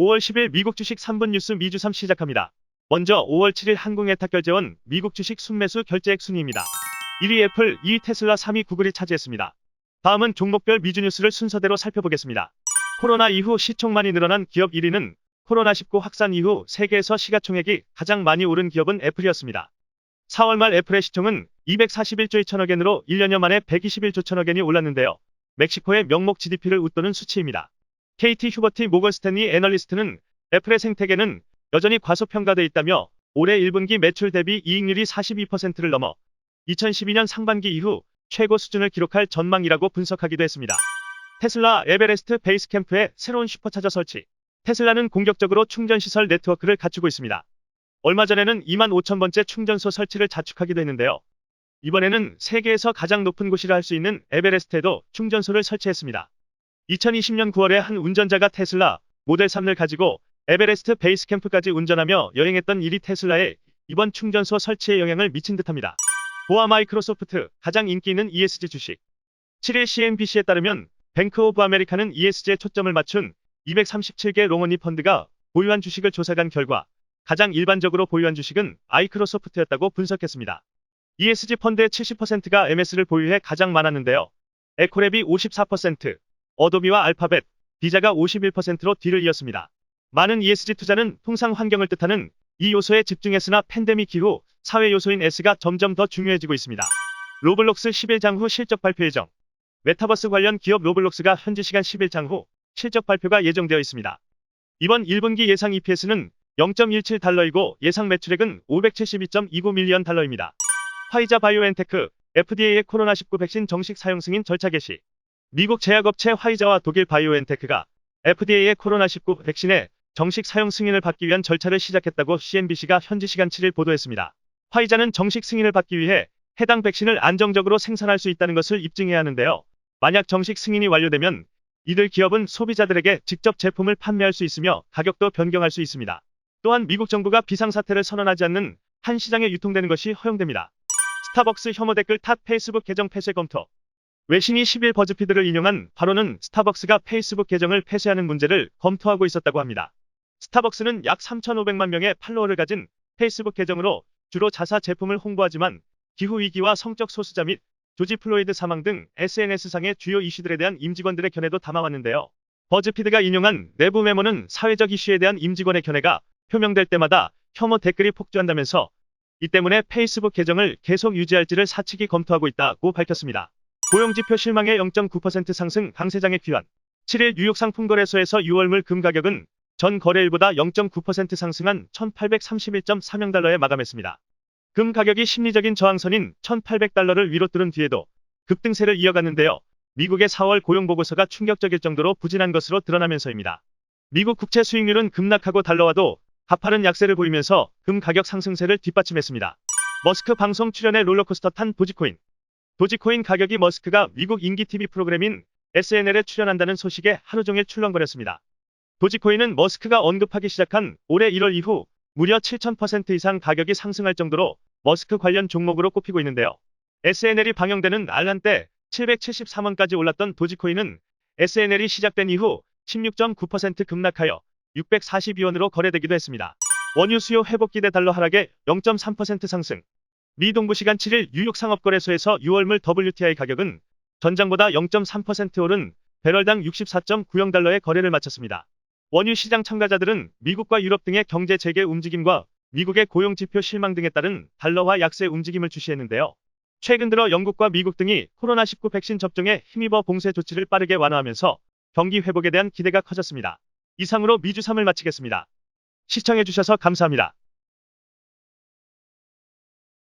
5월 10일 미국 주식 3분 뉴스 미주삼 시작합니다. 먼저 5월 7일 한국예탁결제원 미국 주식 순매수 결제액 순위입니다. 1위 애플, 2위 테슬라, 3위 구글이 차지했습니다. 다음은 종목별 미주 뉴스를 순서대로 살펴보겠습니다. 코로나 이후 시총만이 늘어난 기업 1위는 코로나19 확산 이후 세계에서 시가총액이 가장 많이 오른 기업은 애플이었습니다. 4월 말 애플의 시총은 241조 2천억 엔으로 1년여 만에 121조 천억 엔이 올랐는데요. 멕시코의 명목 GDP를 웃도는 수치입니다. KT 휴버티 모건 스탠리 애널리스트는 애플의 생태계는 여전히 과소평가돼 있다며 올해 1분기 매출 대비 이익률이 42%를 넘어 2012년 상반기 이후 최고 수준을 기록할 전망이라고 분석하기도 했습니다. 테슬라 에베레스트 베이스 캠프에 새로운 슈퍼차저 설치. 테슬라는 공격적으로 충전시설 네트워크를 갖추고 있습니다. 얼마 전에는 2만 5천 번째 충전소 설치를 자축하기도 했는데요. 이번에는 세계에서 가장 높은 곳이라 할 수 있는 에베레스트에도 충전소를 설치했습니다. 2020년 9월에 한 운전자가 테슬라 모델 3을 가지고 에베레스트 베이스 캠프까지 운전하며 여행했던 일이 테슬라의 이번 충전소 설치에 영향을 미친 듯합니다. 보아 마이크로소프트 가장 인기 있는 ESG 주식. 7일 CNBC에 따르면 뱅크 오브 아메리카는 ESG에 초점을 맞춘 237개 롱언니 펀드가 보유한 주식을 조사한 결과 가장 일반적으로 보유한 주식은 아이크로소프트였다고 분석했습니다. ESG 펀드의 70%가 MS를 보유해 가장 많았는데요. 에코랩이 54%, 어도비와 알파벳, 비자가 51%로 뒤를 이었습니다. 많은 ESG 투자는 통상 환경을 뜻하는 이 요소에 집중했으나 팬데믹 이후 사회 요소인 S가 점점 더 중요해지고 있습니다. 로블록스 10일장 후 실적 발표 예정. 메타버스 관련 기업 로블록스가 현지 시간 10일장 후 실적 발표가 예정되어 있습니다. 이번 1분기 예상 EPS는 0.17달러이고 예상 매출액은 572.29 밀리언 달러입니다. 화이자 바이오엔테크, FDA의 코로나19 백신 정식 사용 승인 절차 개시. 미국 제약업체 화이자와 독일 바이오엔테크가 FDA의 코로나19 백신의 정식 사용 승인을 받기 위한 절차를 시작했다고 CNBC가 현지 시간 7일 보도했습니다. 화이자는 정식 승인을 받기 위해 해당 백신을 안정적으로 생산할 수 있다는 것을 입증해야 하는데요. 만약 정식 승인이 완료되면 이들 기업은 소비자들에게 직접 제품을 판매할 수 있으며 가격도 변경할 수 있습니다. 또한 미국 정부가 비상사태를 선언하지 않는 한 시장에 유통되는 것이 허용됩니다. 스타벅스 혐오 댓글 탓 페이스북 계정 폐쇄 검토. 외신이 10일 버즈피드를 인용한 바로는 스타벅스가 페이스북 계정을 폐쇄하는 문제를 검토하고 있었다고 합니다. 스타벅스는 약 3,500만 명의 팔로워를 가진 페이스북 계정으로 주로 자사 제품을 홍보하지만 기후위기와 성적 소수자 및 조지 플로이드 사망 등 SNS상의 주요 이슈들에 대한 임직원들의 견해도 담아왔는데요. 버즈피드가 인용한 내부 메모는 사회적 이슈에 대한 임직원의 견해가 표명될 때마다 혐오 댓글이 폭주한다면서 이 때문에 페이스북 계정을 계속 유지할지를 사측이 검토하고 있다고 밝혔습니다. 고용지표 실망의 0.9% 상승 강세장의 귀환. 7일 뉴욕 상품거래소에서 6월물 금 가격은 전 거래일보다 0.9% 상승한 1831.3명 달러에 마감했습니다. 금 가격이 심리적인 저항선인 1800달러를 위로 뚫은 뒤에도 급등세를 이어갔는데요. 미국의 4월 고용보고서가 충격적일 정도로 부진한 것으로 드러나면서입니다. 미국 국채 수익률은 급락하고 달러와도 가파른 약세를 보이면서 금 가격 상승세를 뒷받침했습니다. 머스크 방송 출연에 롤러코스터 탄 도지코인. 도지코인 가격이 머스크가 미국 인기 TV 프로그램인 SNL에 출연한다는 소식에 하루 종일 출렁거렸습니다. 도지코인은 머스크가 언급하기 시작한 올해 1월 이후 무려 7,000% 이상 가격이 상승할 정도로 머스크 관련 종목으로 꼽히고 있는데요. SNL이 방영되는 알란 때 773원까지 올랐던 도지코인은 SNL이 시작된 이후 16.9% 급락하여 642원으로 거래되기도 했습니다. 원유 수요 회복 기대 달러 하락에 0.3% 상승. 미 동부 시간 7일 뉴욕 상업거래소에서 6월물 WTI 가격은 전장보다 0.3% 오른 배럴당 64.90달러의 거래를 마쳤습니다. 원유 시장 참가자들은 미국과 유럽 등의 경제 재개 움직임과 미국의 고용 지표 실망 등에 따른 달러화 약세 움직임을 주시했는데요. 최근 들어 영국과 미국 등이 코로나19 백신 접종에 힘입어 봉쇄 조치를 빠르게 완화하면서 경기 회복에 대한 기대가 커졌습니다. 이상으로 미주 3을 마치겠습니다. 시청해주셔서 감사합니다.